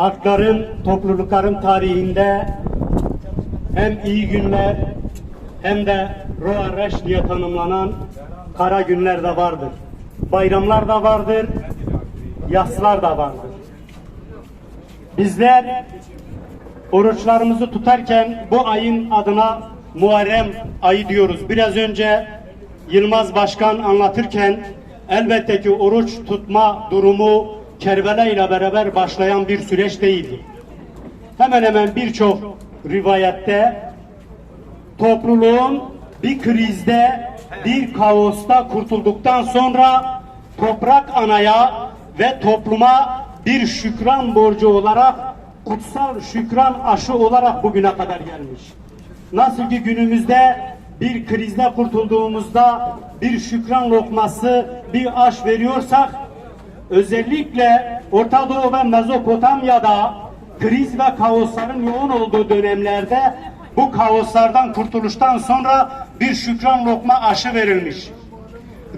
halkların, toplulukların tarihinde hem iyi günler hem de Roa Reş diye tanımlanan kara günler de vardır. Bayramlar da vardır, yaslar da vardır. Bizler oruçlarımızı tutarken bu ayın adına Muharrem ayı diyoruz. Biraz önce Yılmaz Başkan anlatırken elbette ki oruç tutma durumu Kerbela ile beraber başlayan bir süreç değildi. Hemen hemen birçok rivayette topluluğun bir krizde, bir kaosta kurtulduktan sonra toprak anaya ve topluma bir şükran borcu olarak kutsal şükran aşı olarak bugüne kadar gelmiş. Nasıl ki günümüzde bir krizde kurtulduğumuzda bir şükran lokması, bir aş veriyorsak özellikle Orta Doğu ve Mezopotamya'da kriz ve kaosların yoğun olduğu dönemlerde bu kaoslardan kurtuluştan sonra bir şükran lokma aşı verilmiş.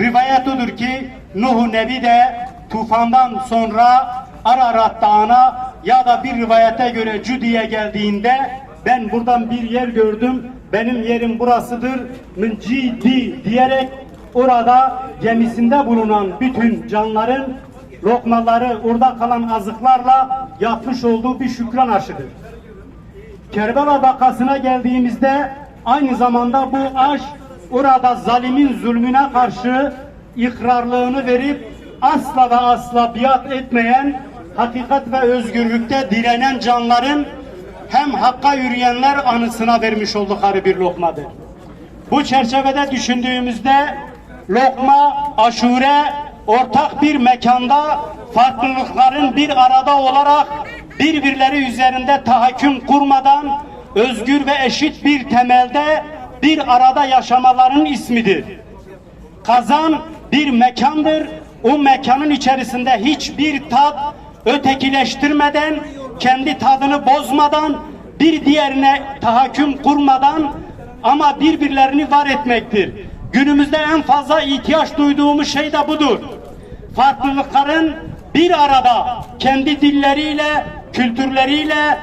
Rivayet odur ki Nuh Nebi de tufandan sonra Ararat Dağı'na ya da bir rivayete göre Cüdi'ye geldiğinde ben buradan bir yer gördüm, benim yerim burasıdır, Mıncidi diyerek orada gemisinde bulunan bütün canların lokmaları orada kalan azıklarla yapmış olduğu bir şükran aşıdır. Kerbela vakasına geldiğimizde aynı zamanda bu aş orada zalimin zulmüne karşı ikrarlığını verip asla ve asla biat etmeyen, hakikat ve özgürlükte direnen canların hem hakka yürüyenler anısına vermiş oldukları bir lokmadır. Bu çerçevede düşündüğümüzde lokma, aşure ortak bir mekanda farklılıkların bir arada olarak birbirleri üzerinde tahakküm kurmadan özgür ve eşit bir temelde bir arada yaşamaların ismidir. Kazan bir mekandır. O mekanın içerisinde hiçbir tat ötekileştirmeden, kendi tadını bozmadan, bir diğerine tahakküm kurmadan ama birbirlerini var etmektir. Günümüzde en fazla ihtiyaç duyduğumuz şey de budur. Farklılıkların bir arada kendi dilleriyle, kültürleriyle,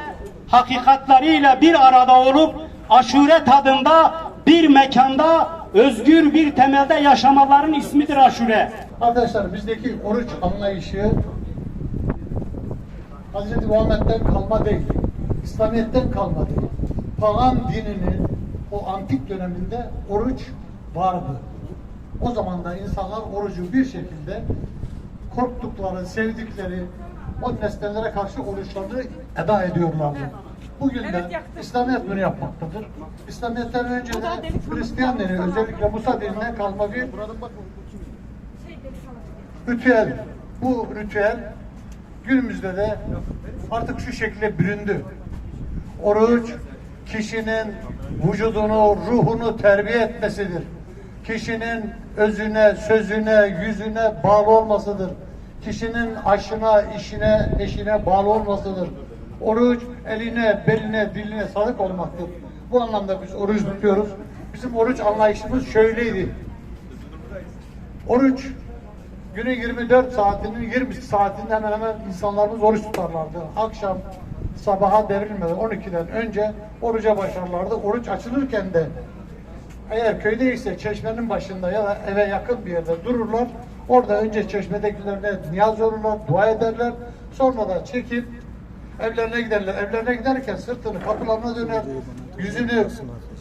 hakikatleriyle bir arada olup aşure tadında bir mekanda özgür bir temelde yaşamaların ismidir aşure. Arkadaşlar bizdeki oruç anlayışı Hz. Muhammed'den kalma değil, İslamiyet'ten kalma değil. Pagan dininin o antik döneminde oruç vardı. O zaman da insanlar orucu bir şekilde korktukları, sevdikleri o nesnelere karşı oruçlarını eda ediyorlardı. Bugün de Evet. İslamiyet bunu yapmaktadır. İslamiyet'ten önce de Hristiyan dini, özellikle Musa dininden kalma bir ritüel. Bu ritüel günümüzde de artık şu şekilde büründü. Oruç kişinin vücudunu, ruhunu terbiye etmesidir. Kişinin özüne, sözüne, yüzüne bağlı olmasıdır. Kişinin aşına, işine, eşine bağlı olmasıdır. Oruç eline, beline, diline sadık olmaktır. Bu anlamda biz oruç tutuyoruz. Bizim oruç anlayışımız şöyleydi. Oruç günün 24 saatinin 20 saatinde hemen hemen insanlarımız oruç tutarlardı. Akşam sabaha devrilmeden 12'den önce oruca başlarlardı. Oruç açılırken de eğer köydeyse çeşmenin başında ya da eve yakın bir yerde dururlar. Orada önce çeşmedekilerine niyaz olurlar, dua ederler. Sonra da çekip evlerine giderler. Evlerine giderken sırtını kapılarına döner, yüzünü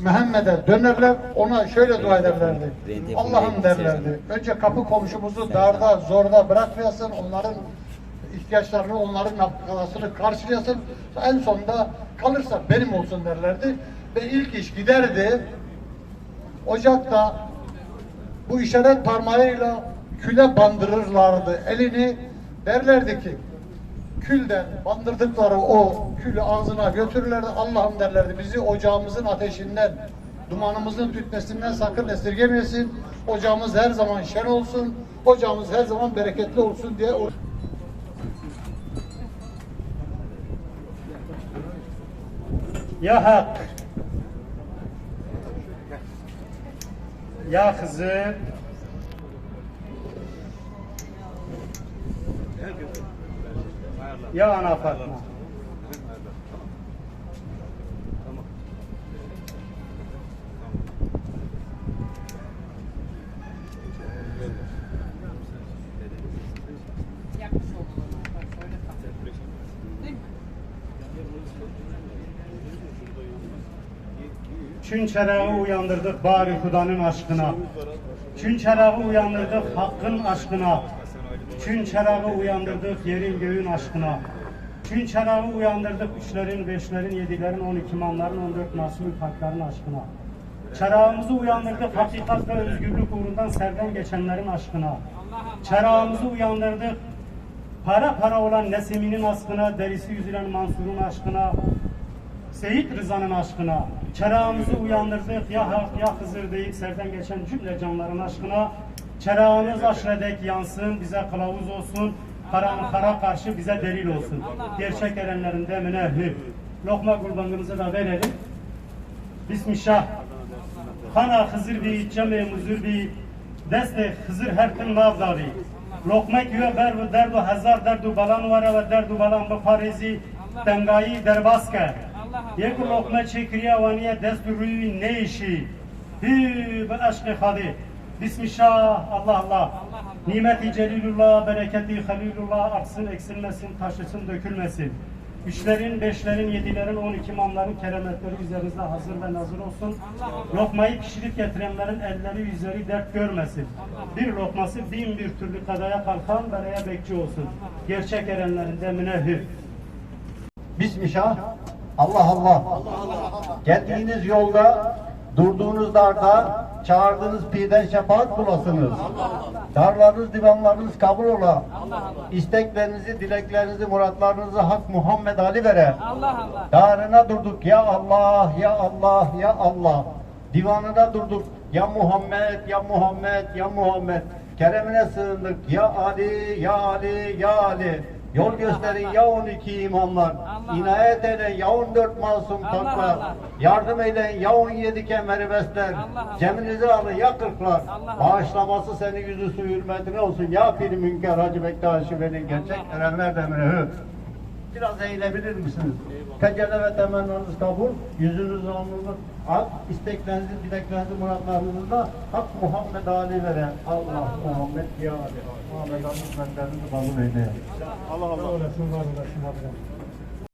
Muhammed'e dönerler. Ona şöyle dua ederlerdi. Allah'ım derlerdi. Önce kapı komşumuzu darda, zorda bırakmayasın. Onların ihtiyaçlarını, onların nafakasını karşılayasın. En sonunda kalırsa benim olsun derlerdi. Ve ilk iş giderdi. Ocakta bu işaret parmağıyla küle bandırırlardı. Elini derlerdi ki külden bandırdıkları o külü ağzına götürürlerdi. Allah'ım derlerdi bizi ocağımızın ateşinden, dumanımızın tütmesinden sakın esirgemesin. Ocağımız her zaman şen olsun. Ocağımız her zaman bereketli olsun diye Ya Hak Ya Hızır Ya Ana Fatma Çün çerağı uyandırdık bari Hudanın aşkına. Çün çerağı uyandırdık hakkın aşkına. Çün çerağı uyandırdık yerin göğün aşkına. Çün çerağı uyandırdık üçlerin, beşlerin, yedilerin, on iki imamların, on dört masum kalplerin aşkına. Çerağımızı uyandırdık hakikat ve özgürlük uğrundan serden geçenlerin aşkına. Çerağımızı uyandırdık para para olan Nesimi'nin aşkına, derisi yüzülen Mansur'un aşkına, Seyit Rıza'nın aşkına, çerağımızı uyandırdık ya Hak ya Hızır deyip serden geçen cümle canların aşkına, çerağımız aşredek yansın, bize kılavuz olsun, karanlıklara karşı bize delil olsun. Gerçek erenlerin demine hü. Lokma kurbanımızı da verelim. Bismillah. Kana Hızır bi ceme muzur bi deste Hızır her tın mavdavi. Lokmek ve ber ve derdu hazar derdu balan var ve derdu balan bu farizi tengayi derbaske. Yek lokme çekriye vaniye destu rüyü ne işi. Hü be aşkı hadi. Bismillah Allah Allah. Nimeti celilullah, bereketi halilullah aksın eksilmesin, taşısın dökülmesin. Üçlerin, beşlerin, yedilerin, on iki imamların keremetleri üzerinizde hazır ve nazır olsun. Lokmayı pişirip getirenlerin elleri yüzleri dert görmesin. Bir lokması bin bir türlü kadaya kalkan bereye bekçi olsun. Gerçek erenlerin de münehhir. Bismillah. Allah Allah. Geldiğiniz yolda, durduğunuz darda, çağırdığınız pirden şefaat bulasınız. Darlarınız, divanlarınız kabul ola. İsteklerinizi, dileklerinizi, muratlarınızı Hak Muhammed Ali vere. Allah Allah. Darına durduk ya Allah, ya Allah, ya Allah. Divanına durduk ya Muhammed, ya Muhammed, ya Muhammed. Keremine sığındık ya Ali, ya Ali, ya Ali. Yol gösterin ya 12 imamlar. Allah. İnayet eyle ya 14 masum. Allah. Yardım eyleyin ya 17 kemeri besler. Ceminizi alın ya kırklar. Bağışlaması seni yüzü su hürmetine olsun. Ya piri münker Hacı Bektaşi Veli gerçek erenler demine hü. Biraz eğilebilir misiniz? Tecelle ve temennanız kabul, yüzünüz alnınız ak, isteklerinizi, dileklerinizi, muratlarınızda Hak Muhammed Ali veren Allah Muhammed ya Ali. Muhammed Ali kabul eyle. Allah Allah. Var olasın.